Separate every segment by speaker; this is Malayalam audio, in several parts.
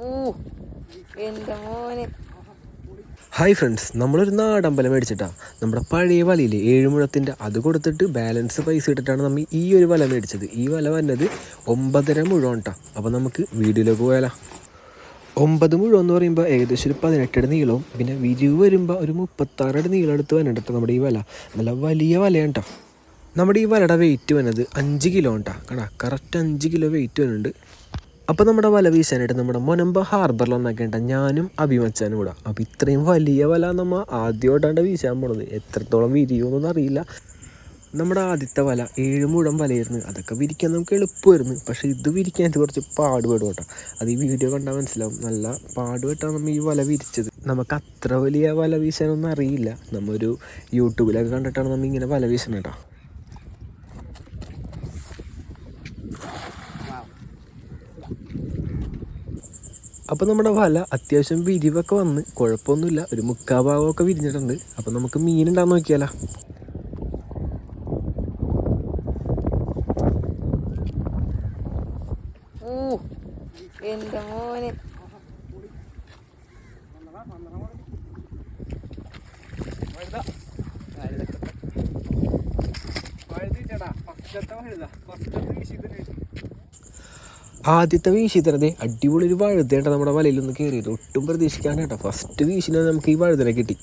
Speaker 1: മോനെ.
Speaker 2: ഹായ് ഫ്രണ്ട്സ് നമ്മളൊരു നാടമ്പലം മേടിച്ചിട്ടാണ് നമ്മുടെ പഴയ വലയിൽ ഏഴുമുഴത്തിന്റെ അത് കൊടുത്തിട്ട് ബാലൻസ് പൈസ ഇട്ടിട്ടാണ് നമ്മൾ ഈ ഒരു വല മേടിച്ചത്. ഈ വല വന്നത് ഒമ്പതര മുഴുവൻ കേട്ടോ അപ്പോൾ നമുക്ക് വീഡിയോയിലേക്ക് പോയാലോ. ഒമ്പത് മുഴുവൻ എന്ന് പറയുമ്പോൾ ഏകദേശം ഒരു പതിനെട്ടടി നീളവും പിന്നെ വിരിവ് വരുമ്പോൾ ഒരു മുപ്പത്താറടി നീളം എടുത്ത് വന്നിട്ട് നമ്മുടെ ഈ വല. നല്ല വലിയ വലയാണ് കേട്ടോ നമ്മുടെ ഈ വലയുടെ വെയിറ്റ് വന്നത് അഞ്ച് കിലോ കേട്ടോ കടാ കറക്റ്റ് അഞ്ച് കിലോ വെയിറ്റ് വരുന്നുണ്ട് അപ്പോൾ നമ്മുടെ വല വീശാനായിട്ട് നമ്മുടെ മൊനമ്പ ഹാർബറിൽ ഒന്നാക്കേണ്ട ഞാനും അഭിമച്ചാനും കൂടെ. അപ്പോൾ ഇത്രയും വലിയ വല നമ്മൾ ആദ്യമായിട്ടാണ് വീശാൻ പോണത്. എത്രത്തോളം വിരിയുമെന്നൊന്നും അറിയില്ല. നമ്മുടെ ആദ്യത്തെ വല ഏഴ് മുഴം വലയായിരുന്നു. അതൊക്കെ വിരിക്കാൻ നമുക്ക് എളുപ്പമായിരുന്നു. പക്ഷേ ഇത് വിരിക്കാൻ കുറച്ച് പാടുപെടും കേട്ടോ. അത് ഈ വീഡിയോ കണ്ടാൽ മനസ്സിലാവും. നല്ല പാടുപെട്ടാണ് നമ്മൾ ഈ വല വിരിച്ചത്. നമുക്ക് അത്ര വലിയ വല വീശാനൊന്നും അറിയില്ല. നമ്മൊരു യൂട്യൂബിലൊക്കെ കണ്ടിട്ടാണ് നമ്മൾ ഇങ്ങനെ വല വീശണം കേട്ടോ. അപ്പോൾ നമ്മുടെ വല അത്യാവശ്യം വിരിവൊക്കെ വന്ന് കുഴപ്പമൊന്നുമില്ല. ഒരു മുക്കാ ഭാഗമൊക്കെ വിരിഞ്ഞിട്ടുണ്ട്. അപ്പോൾ നമുക്ക് മീൻ മീനുണ്ടാന്ന് നോക്കിയാലോ.
Speaker 1: ഓ എന്റെ മോനെ.
Speaker 2: ആദ്യത്തെ വീശി തരതേ അടിപൊളി ഒരു വഴുതേട്ട നമ്മുടെ വലയിലൊന്ന് കയറിയത് ഒട്ടും പ്രതീക്ഷിക്കാൻ കേട്ടോ. ഫസ്റ്റ് വീശിന് നമുക്ക് ഈ വഴുതനെ കിട്ടി.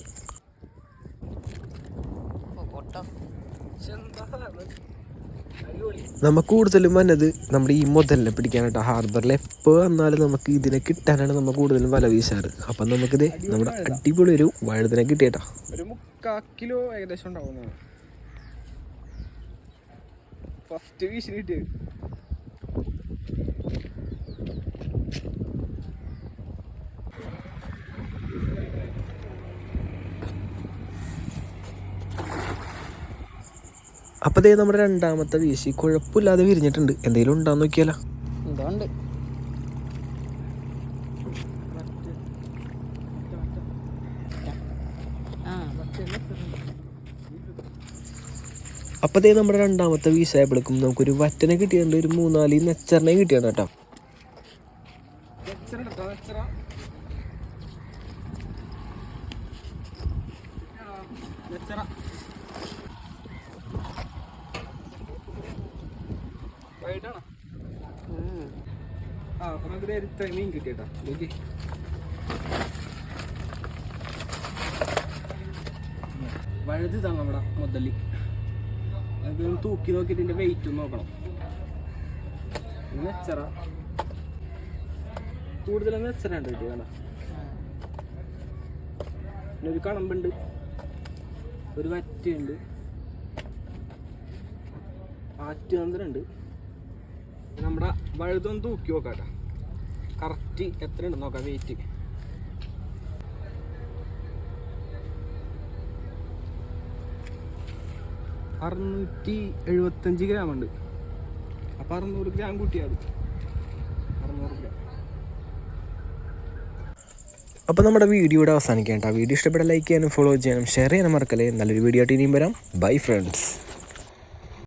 Speaker 2: നമുക്ക് കൂടുതലും വന്നത് നമ്മുടെ ഈ മുതലിനെ പിടിക്കാനായിട്ട് ഹാർബറിൽ എപ്പോൾ വന്നാലും നമുക്ക് ഇതിനെ കിട്ടാനാണ് നമ്മൾ കൂടുതലും വല വീശാറ്. അപ്പം നമുക്കിത് നമ്മുടെ അടിപൊളി ഒരു വഴുതനെ കിട്ടിയേട്ടാ
Speaker 3: ഒരു മുക്കാ കിലോ ഏകദേശം ഉണ്ടാവുന്നതാണ് ഫസ്റ്റ് വീശിന് കിട്ടിയത്.
Speaker 2: അപ്പോൾ ദേ നമ്മുടെ രണ്ടാമത്തെ വീശി കുഴപ്പമില്ലാതെ വിരിഞ്ഞിട്ടുണ്ട്. എന്തെങ്കിലും ഉണ്ടാന്ന് നോക്കിയാലോ.
Speaker 1: ആ
Speaker 2: അപ്പോൾ ദേ നമ്മുടെ രണ്ടാമത്തെ വീശായപ്പോഴേക്കും നമുക്കൊരു വറ്റനെ കിട്ടിയിട്ടുണ്ട്. ഒരു മൂന്നാൽ നെച്ചറിനെ കിട്ടിയാണ് കേട്ടോ.
Speaker 3: നെച്ചറ. നെച്ചറ. നെച്ചറ. വൈകിട്ടാണോ? ആ അപ്പൊ നമുക്ക് ഇത്രയും മീൻ കിട്ടിയേട്ടാ. നോക്കി. വഴുത് ഇതാണ് നമ്മുടെ മുതൽ. അതൊന്ന് തൂക്കി നോക്കിയിട്ട് ഇതിന്റെ വെയിറ്റ് ഒന്ന് നോക്കണം. നെച്ചറ കൂടുതലും നെച്ചറുണ്ട് കിട്ടിയ കണ്ട? പിന്നെ ഒരു കണമ്പുണ്ട്. ഒരു വറ്റയുണ്ട്. ആറ്റുതന്ത്രുണ്ട്. നമ്മുടെ വഴുതൊന്ന് തൂക്കി നോക്കാം കറക്റ്റ് എത്ര ഉണ്ട് നോക്കാം വെയിറ്റ് അറുന്നൂറ്റി എഴുപത്തഞ്ച് ഗ്രാം ഉണ്ട്. അപ്പം അറുന്നൂറ് ഗ്രാം കൂട്ടിയാൽ അറുന്നൂറ് ഗ്രാം
Speaker 2: അപ്പോൾ നമ്മുടെ വീഡിയോ ഇവിടെ അവസാനിക്കേണ്ട വീഡിയോ ഇഷ്ടപ്പെട്ട ലൈക്ക് ചെയ്യാനും ഫോളോ ചെയ്യാനും ഷെയർ ചെയ്യാനും മറക്കല്ലേ. നല്ലൊരു വീഡിയോ ആയിട്ട് ഇനിയും വരാം. Bye friends